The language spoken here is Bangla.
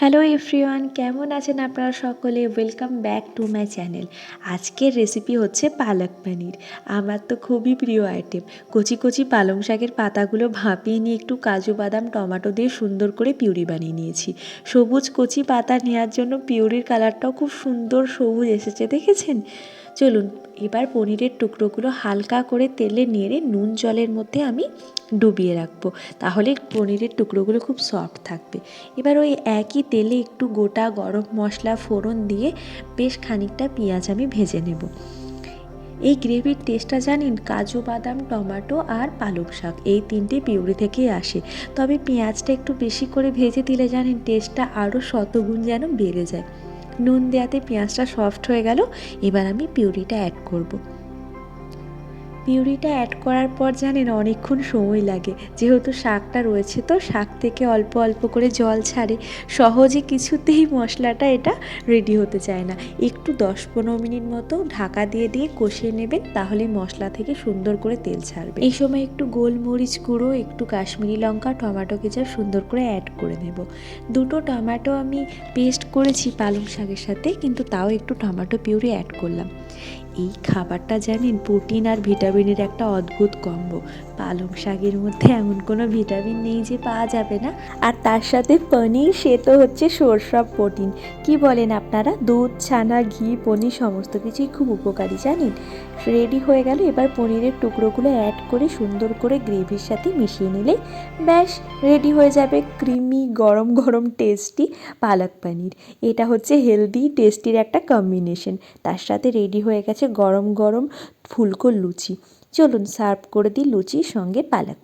হ্যালো এভরিওয়ান কেমন আছেন আপনারা সকলে? Welcome back to my channel আজকের রেসিপি হচ্ছে পালক পানির। আমার তো খুবই প্রিয় আইটেম কচি কচি পালং শাকের পাতাগুলো ভাপিয়ে নিয়ে একটু কাজু বাদাম, টমেটো দিয়ে সুন্দর করে পিউরি বানিয়ে নিয়েছি। সবুজ কচি পাতা নেওয়ার জন্য পিউরির কালারটাও খুব সুন্দর সবুজ এসেছে, দেখেছেন? চলুন, এবার পনিরের টুকরোগুলো হালকা করে তেলে নেড়ে নুন জলের মধ্যে আমি ডুবিয়ে রাখব। তাহলে পনিরের টুকরোগুলো খুব সফট থাকবে। এবার ওই একই তেলে একটু গোটা গরম মশলা ফোড়ন দিয়ে বেশ খানিকটা পেঁয়াজ আমি ভেজে নেব। এই গ্রেভির টেস্টটা জানেন, কাজু, বাদাম, টমেটো আর পালক শাক, এই তিনটে পিউরি থেকেই আসে। তবে পেঁয়াজটা একটু বেশি করে ভেজে দিলে জানেন টেস্টটা আরও শতগুণ যেন বেড়ে যায়। নুন দেওয়াতে পেঁয়াজটা সফট হয়ে গেল এবার আমি পিউরিটা অ্যাড করব। পিউরিটা অ্যাড করার পর জানেন অনেকক্ষণ সময় লাগে। যেহেতু শাকটা রয়েছে তো শাক থেকে অল্প অল্প করে জল ছাড়ে। সহজে কিছুতেই মশলাটা এটা রেডি হতে চায় না। একটু দশ পনেরো মিনিট মতো ঢাকা দিয়ে দিয়ে কষিয়ে নেবেন, তাহলে মশলা থেকে সুন্দর করে তেল ছাড়বে। এই সময় একটু গোলমরিচ গুঁড়ো, একটু কাশ্মীরি লঙ্কা, টমেটো কেচাপ সুন্দর করে অ্যাড করে নেব। দুটো টমেটো আমি পেস্ট করেছি পালং শাকের সাথে, কিন্তু তাও একটু টমেটো পিউরি অ্যাড করলাম। এই খাবারটা জানেন, প্রোটিন আর ভিটামিনের একটা অদ্ভুত কম্বো। পালং শাকের মধ্যে এমন কোনো ভিটামিন নেই যে পাওয়া যাবে না। আর তার সাথে পনির, সে তো হচ্ছে অফ প্রোটিন। কি বলেন আপনারা? দুধ, ছানা, ঘি, পনির সমস্ত কিছুই খুব উপকারী, জানেন? রেডি হয়ে গেল, এবার পনিরের টুকরোগুলো অ্যাড করে সুন্দর করে গ্রেভির সাথে মিশিয়ে নিলে ব্যাস রেডি হয়ে যাবে ক্রিমি গরম গরম টেস্টি পালক পনির। এটা হচ্ছে হেলদি টেস্টির একটা কম্বিনেশন তার সাথে রেডি হয়ে গেছে গরম গরম ফুলকো লুচি। চলুন সার্ভ করে দিই লুচির সঙ্গে পালক